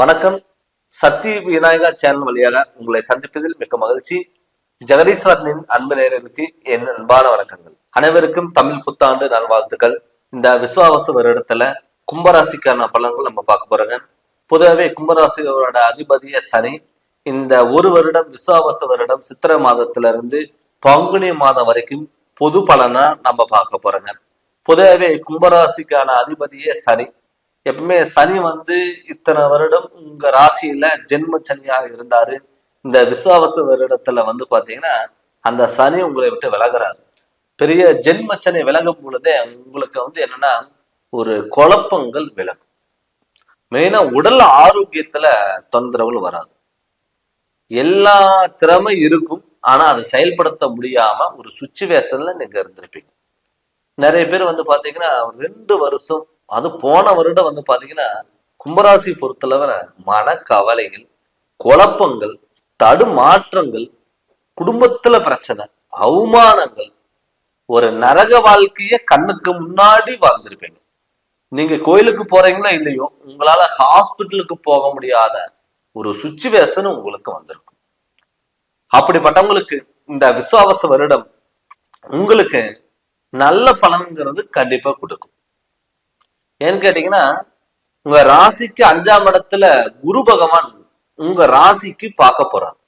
வணக்கம். சக்தி விநாயகா சேனல் வழியாக உங்களை சந்திப்பதில் மிக்க மகிழ்ச்சி. ஜெகதீஸ்வரனின் அன்பு நேயர்களுக்கு என் அன்பான வணக்கங்கள். அனைவருக்கும் தமிழ் புத்தாண்டு நல்வாழ்த்துக்கள். இந்த விசுவாவச வருடத்துல கும்பராசிக்கான பலன்கள் நம்ம பார்க்க போறோங்க. பொதுவாகவே கும்பராசியோட அதிபதிய சனி இந்த ஒரு வருடம் விசுவாவச வருடம் சித்திரை மாதத்துல இருந்து பங்குனி மாதம் வரைக்கும் பொது பலனா நம்ம பார்க்க போறோங்க. பொதுவாகவே கும்பராசிக்கான அதிபதியே சனி எப்பவுமே சனி வந்து இத்தனை வருடம் உங்க ராசியில ஜென்ம சனியாக இருந்தாரு. இந்த விசுவாவச வருடத்துல வந்து பாத்தீங்கன்னா அந்த சனி உங்களை விட்டு விலகிறாரு. பெரிய ஜென்ம சனி விலகும் பொழுதே உங்களுக்கு வந்து என்னன்னா ஒரு குழப்பங்கள் விலகும். மெயினா உடல் ஆரோக்கியத்துல தொந்தரவுகள் வராது. எல்லா திறமை இருக்கும் ஆனா அதை செயல்படுத்த முடியாம ஒரு சுச்சுவேஷன்ல நீங்க இருந்திருப்பீங்க. நிறைய பேர் வந்து பாத்தீங்கன்னா ரெண்டு வருஷம் அது போன வருடம் வந்து பாத்தீங்கன்னா கும்பராசி பொறுத்தளவுல மனக்கவலைகள் குழப்பங்கள் தடுமாற்றங்கள் குடும்பத்துல பிரச்சனை அவமானங்கள் ஒரு நரக வாழ்க்கைய கண்ணுக்கு முன்னாடி வாழ்ந்திருப்பீங்க. நீங்க கோயிலுக்கு போறீங்களா இல்லையோ உங்களால ஹாஸ்பிட்டலுக்கு போக முடியாத ஒரு சுச்சுவேஷன் உங்களுக்கு வந்திருக்கும். அப்படிப்பட்டவங்களுக்கு இந்த விசுவாச வருடம் உங்களுக்கு நல்ல பலன்கிறது கண்டிப்பா கொடுக்கும். ஏன்னு கேட்டீங்கன்னா உங்க ராசிக்கு அஞ்சாம் இடத்துல குரு பகவான் உங்க ராசிக்கு பார்க்க போறார்.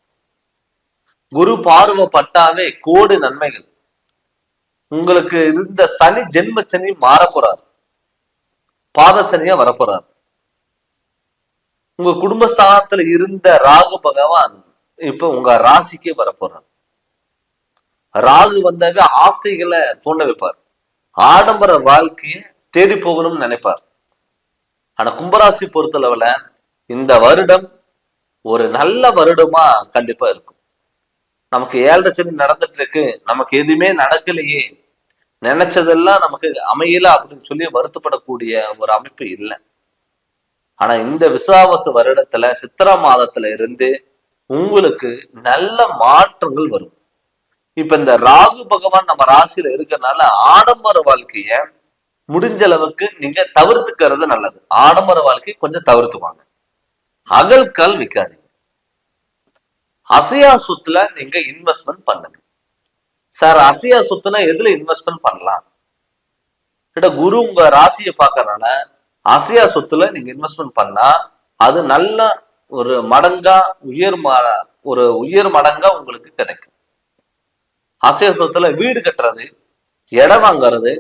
குரு பார்வைப்பட்டாவே பட்டாவே நன்மைகள். உங்களுக்கு இருந்த சனி ஜென்ம சனி மாற போறார். பாத சனியா வரப்போறார் உங்க குடும்பஸ்தானத்துல இருந்த ராகு பகவான் இப்ப உங்க ராசிக்கே வரப்போறார் ராகு வந்தாவே ஆசைகளை தூண்ட வைப்பார். ஆடம்பர வாழ்க்கையை தேடி போகணும்னு நினைப்பார். ஆனா கும்பராசி பொறுத்தளவுல இந்த வருடம் ஒரு நல்ல வருடமா கண்டிப்பா இருக்கும். நமக்கு ஏழரை சனி நடந்துட்டு இருக்கு நமக்கு எதுவுமே நடக்கலையே. நினைச்சதெல்லாம் நமக்கு அமையல அப்படின்னு சொல்லி வருத்தப்படக்கூடிய ஒரு அமைப்பு இல்லை. ஆனா இந்த விசுவாவச வருடத்துல சித்திர மாதத்துல இருந்து உங்களுக்கு நல்ல மாற்றங்கள் வரும். இப்ப இந்த ராகு பகவான் நம்ம ராசியில இருக்கறனால ஆடம்பர வாழ்க்கைய முடிஞ்ச அளவுக்கு நீங்க தவிர்த்துக்கிறது நல்லது. ஆடம்பர வாழ்க்கை கொஞ்சம் தவிர்த்துவாங்க அகல்கால் விற்காதீங்க அசையா சொத்துல நீங்க இன்வெஸ்ட்மெண்ட் பண்ணுங்க. சார் அசையா சொத்துனா எதுல இன்வெஸ்ட்மெண்ட் பண்ணலாம்? கிட்ட குரு உங்க ராசியை பார்க்கறதுனால அசையா சொத்துல நீங்க இன்வெஸ்ட்மெண்ட் பண்ணா அது நல்ல ஒரு மடங்கா உயர் ம- ஒரு உயர் மடங்கா உங்களுக்கு கிடைக்கும். அசைய சொத்துல வீடு கட்டுறது இடம் வாங்குறது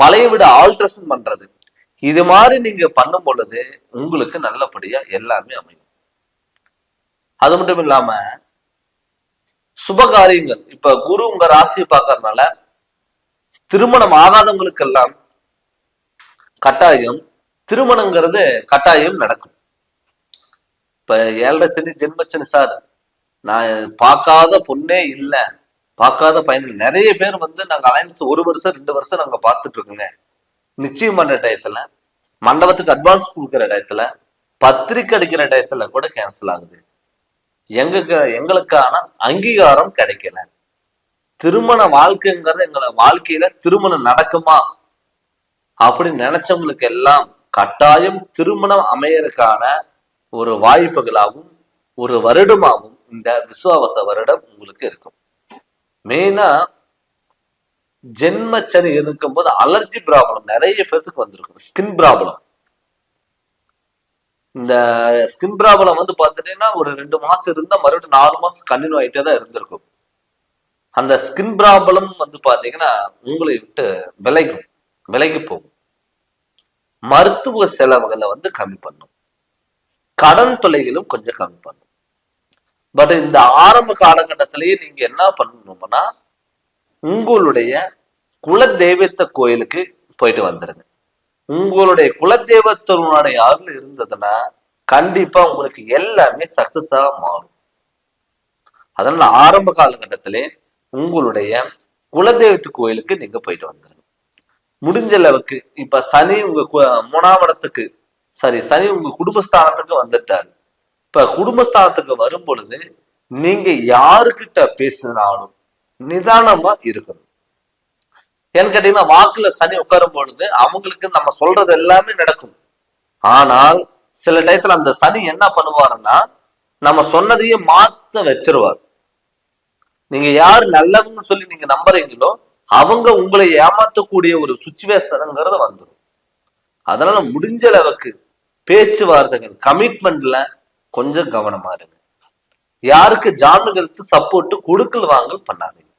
பழைய விட ஆல்ட்ரேஷன் பண்றது. இது மாதிரி நீங்க பண்ணும் பொழுது உங்களுக்கு நல்லபடியா எல்லாமே அமையும். அது மட்டும் இல்லாம சுப காரியங்கள் இப்ப குரு உங்க ராசியை பார்க்கறதுனால திருமணம் ஆகாதவங்களுக்கெல்லாம் கட்டாயம் திருமணங்கிறது கட்டாயம் நடக்கும். இப்ப ஏழரை சனி ஜென்மச்சனி சார் நான் பார்க்காத பொண்ணே இல்லை. பார்க்காத பையன் நிறைய பேர் வந்து நாங்கள் அலைன்ஸ் ஒரு வருஷம் ரெண்டு வருஷம் நாங்கள் பார்த்துட்டு இருக்கோங்க. நிச்சயம் பண்ணுற டயத்துல மண்டபத்துக்கு அட்வான்ஸ் கொடுக்குற டயத்துல பத்திரிக்கை அடிக்கிற டயத்துல கூட கேன்சல் ஆகுது. எங்களுக்கு எங்களுக்கான அங்கீகாரம் கிடைக்கல. திருமண வாழ்க்கைங்கிறது எங்களை வாழ்க்கையில திருமணம் நடக்குமா? அப்படின்னு நினைச்சவங்களுக்கு எல்லாம் கட்டாயம் திருமணம் அமையறதுக்கான ஒரு வாய்ப்புகளாகவும் ஒரு வருடமாகவும் இந்த விசுவாவச வருடம் உங்களுக்கு இருக்கும். மெயினா ஜென்ம சனி இருக்கும்போது அலர்ஜி ப்ராப்ளம் நிறைய பேர்த்துக்கு வந்திருக்கும். ஸ்கின் ப்ராப்ளம் இந்த ஸ்கின் ப்ராப்ளம் வந்து பார்த்துட்டீங்கன்னா ஒரு ரெண்டு மாசம் இருந்தா மறுபடியும் நாலு மாசம் கண்டினியூ ஆயிட்டே தான் இருந்திருக்கும். அந்த ஸ்கின் ப்ராப்ளம் வந்து பார்த்தீங்கன்னா உங்களை விட்டு விலகும். விலகி போகும். மருத்துவ செலவுகளை வந்து கம்மி பண்ணும். கடன் தொலைகளும் கொஞ்சம் கம்மி பண்ணும். பட் இந்த ஆரம்ப காலகட்டத்திலேயே நீங்க என்ன பண்ணணும்னா உங்களுடைய குலதெய்வத்த கோயிலுக்கு போயிட்டு வந்துருங்க. உங்களுடைய குலதெய்வத்தினுடைய அருள் இருந்ததுன்னா கண்டிப்பா உங்களுக்கு எல்லாமே சக்சஸா மாறும். அதனால ஆரம்ப காலகட்டத்திலே உங்களுடைய குலதெய்வத்து கோயிலுக்கு நீங்க போயிட்டு வந்துருங்க. முடிஞ்ச அளவுக்கு இப்ப சனி உங்க கு- மூணாம் இடத்துக்கு சாரி சனி உங்க குடும்பஸ்தானத்துக்கு வந்துட்டாரு. இப்ப குடும்பஸ்தானத்துக்கு வரும் பொழுது நீங்க யாருக்கிட்ட பேசினாலும் நிதானமா இருக்கணும். ஏன்னு கேட்டீங்கன்னா வாக்குல சனி உட்காரும் பொழுது அவங்களுக்கு நம்ம சொல்றது எல்லாமே நடக்கும். ஆனால் சில டயத்துல அந்த சனி என்ன பண்ணுவாருன்னா நம்ம சொன்னதையே மாத்த வச்சிருவார். நீங்க யார் நல்லவங்கன்னு சொல்லி நீங்க நம்புறீங்களோ அவங்க உங்களை ஏமாத்தக்கூடிய ஒரு சுச்சுவேஷனுங்கிறது வந்துடும் அதனால முடிஞ்ச அளவுக்கு பேச்சுவார்த்தைகள் கமிட்மெண்ட்ல கொஞ்சம் கவனமா இருங்க. யாருக்கு ஜாமீன்களுக்கு சப்போர்ட் கொடுக்கல் வாங்கல் பண்ணாதீங்க.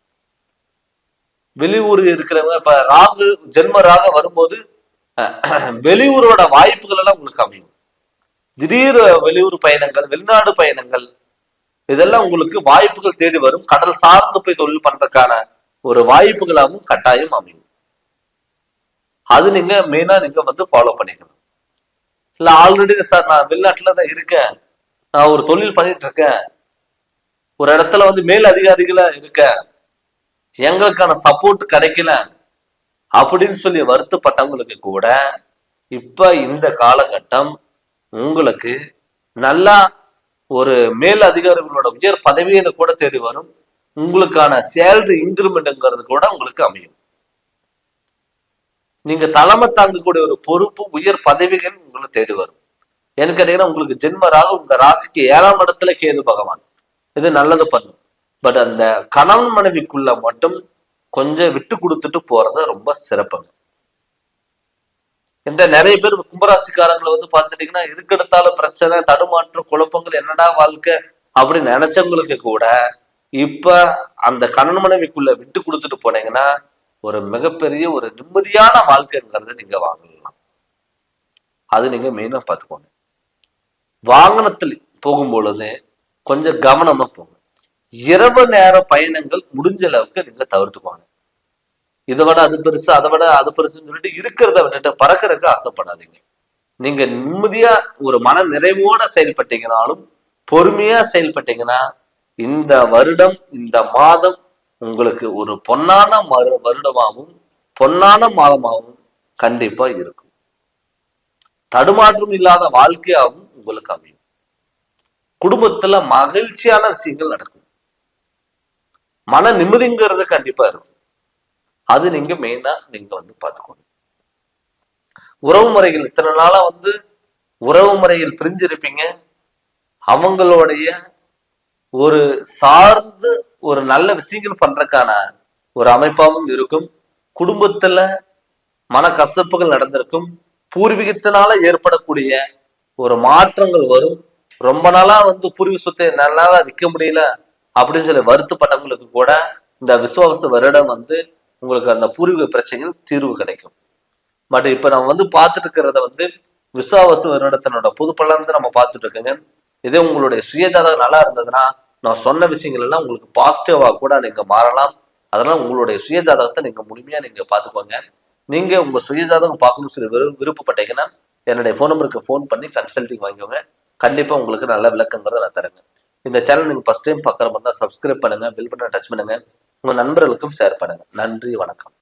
வெளியூர் இருக்கிறவங்க இப்ப ராகு ஜென்ம ராக வரும்போது வெளியூரோட வாய்ப்புகள் எல்லாம் உங்களுக்கு அமையும். திடீர் வெளியூர் பயணங்கள் வெளிநாடு பயணங்கள் இதெல்லாம் உங்களுக்கு வாய்ப்புகள் தேடி வரும். கடல் சார்ந்து போய் தொழில் பண்றதுக்கான ஒரு வாய்ப்புகளாகவும் கட்டாயம் அமையும். அது நீங்க மெயினா நீங்க வந்து ஃபாலோ பண்ணிக்கலாம். இல்ல ஆல்ரெடி சார் நான் வெளிநாட்டுல தான் இருக்கேன். நான் ஒரு தொழில் பண்ணிட்டு இருக்கேன் ஒரு இடத்துல வந்து மேல் அதிகாரிகளா இருக்கேன் எங்களுக்கான சப்போர்ட் கிடைக்கல அப்படின்னு சொல்லி வருத்தப்பட்டவங்களுக்கு கூட இப்ப இந்த காலகட்டம் உங்களுக்கு நல்லா ஒரு மேல் அதிகாரிகளோட உயர் பதவியில கூட தேடி வரும். உங்களுக்கான சேலரி இன்க்ரிமெண்ட்ங்கிறது கூட உங்களுக்கு அமையும். நீங்க தலைமை தாங்கக்கூடிய ஒரு பொறுப்பு உயர் பதவிகள் உங்களை தேடி வரும். ஏன்னு கேட்டீங்கன்னா உங்களுக்கு ஜென்மராக உங்க ராசிக்கு ஏழாம் இடத்துல கேது பகவான். இது நல்லது பண்ணும் பட் அந்த கணவன் மனைவிக்குள்ள மட்டும் கொஞ்சம் விட்டு கொடுத்துட்டு போறது ரொம்ப சிறப்புங்க என்ற நிறைய பேர் கும்பராசிக்காரங்களை வந்து பார்த்துட்டீங்கன்னா இதுக்கெடுத்தாலும் பிரச்சனை தடுமாற்றம் குழப்பங்கள் என்னடா வாழ்க்கை அப்படின்னு நினைச்சவங்களுக்கு கூட இப்ப அந்த கணவன் மனைவிக்குள்ள விட்டு கொடுத்துட்டு போனீங்கன்னா ஒரு மிகப்பெரிய ஒரு நிம்மதியான வாழ்க்கைங்கிறத நீங்க வாங்கலாம். அது நீங்க மெயினா பார்த்துக்கோங்க. வாகனத்தில் போகும் பொழுது கொஞ்சம் கவனமா போங்க. இரவு நேர பயணங்கள் முடிஞ்ச அளவுக்கு நீங்க தவிர்த்துக்குவாங்க இதை விட அது பெருசு அதை விட அது பெருசுன்னு சொல்லிட்டு இருக்கிறத விட்டுட்டு பறக்கிறதுக்கு ஆசைப்படாதீங்க. நீங்க நிம்மதியா ஒரு மன நிறைவோட செயல்பட்டீங்கனாலும் பொறுமையா செயல்பட்டீங்கன்னா இந்த வருடம் இந்த மாதம் உங்களுக்கு ஒரு பொன்னான மறு வருடமாகவும் பொன்னான மாதமாகவும் கண்டிப்பா இருக்கும். தடுமாற்றம் இல்லாத வாழ்க்கையாகவும் உங்களுக்கு அமையும். குடும்பத்துல மகிழ்ச்சியான விஷயங்கள் நடக்கும். மன நிம்மதிங்கிறது கண்டிப்பா இருக்கும். அது நீங்க மெயினா நீங்க வந்து பார்த்துக்கணும். உறவு முறைகள் இத்தனை நாளா வந்து உறவு முறையில் பிரிஞ்சிருப்பீங்க. அவங்களுடைய ஒரு சார்ந்து ஒரு நல்ல விஷயங்கள் பண்றதுக்கான ஒரு அமைப்பாகவும் இருக்கும். குடும்பத்துல மன கசப்புகள் நடந்திருக்கும். பூர்வீகத்தினால ஏற்படக்கூடிய ஒரு மாற்றங்கள் வரும். ரொம்ப நாளா வந்து பூர்வீக சொத்தை நல்லா விற்க முடியல அப்படின்னு சொல்லி வருத்தப்பட்டவங்களுக்கு கூட இந்த விசுவாச வருடம் வந்து உங்களுக்கு அந்த பூர்வீக பிரச்சனைகள் தீர்வு கிடைக்கும். பட் இப்ப நம்ம வந்து பார்த்துட்டு இருக்கிறத வந்து விசுவாச வருடத்தினோட பொது பலன் நம்ம பார்த்துட்டு இருக்கோங்க. இதே உங்களுடைய சுயஜாதகம் நல்லா இருந்ததுன்னா நான் சொன்ன விஷயங்கள் எல்லாம் உங்களுக்கு பாசிட்டிவா கூட நீங்க மாறலாம். அதெல்லாம் உங்களுடைய சுயஜாதகத்தை நீங்க முழுமையா நீங்க பாத்துக்கோங்க நீங்க உங்க சுயஜாதகம் பார்க்கணும்னு சொல்லி விரு விருப்பப்பட்டீங்கன்னா என்னுடைய ஃபோன் நம்பருக்கு ஃபோன் பண்ணி கன்சல்டிங் வாங்கிக்கோங்க. கண்டிப்பா உங்களுக்கு நல்ல விளக்கங்கிறத நான் தரேங்க. இந்த சேனல் நீங்க ஃபஸ்ட் டைம் பார்க்குற மாதிரி தான் சப்ஸ்கிரைப் பண்ணுங்க பில் பண்ண டச் பண்ணுங்க. உங்க நண்பர்களுக்கும் ஷேர் பண்ணுங்க. நன்றி வணக்கம்.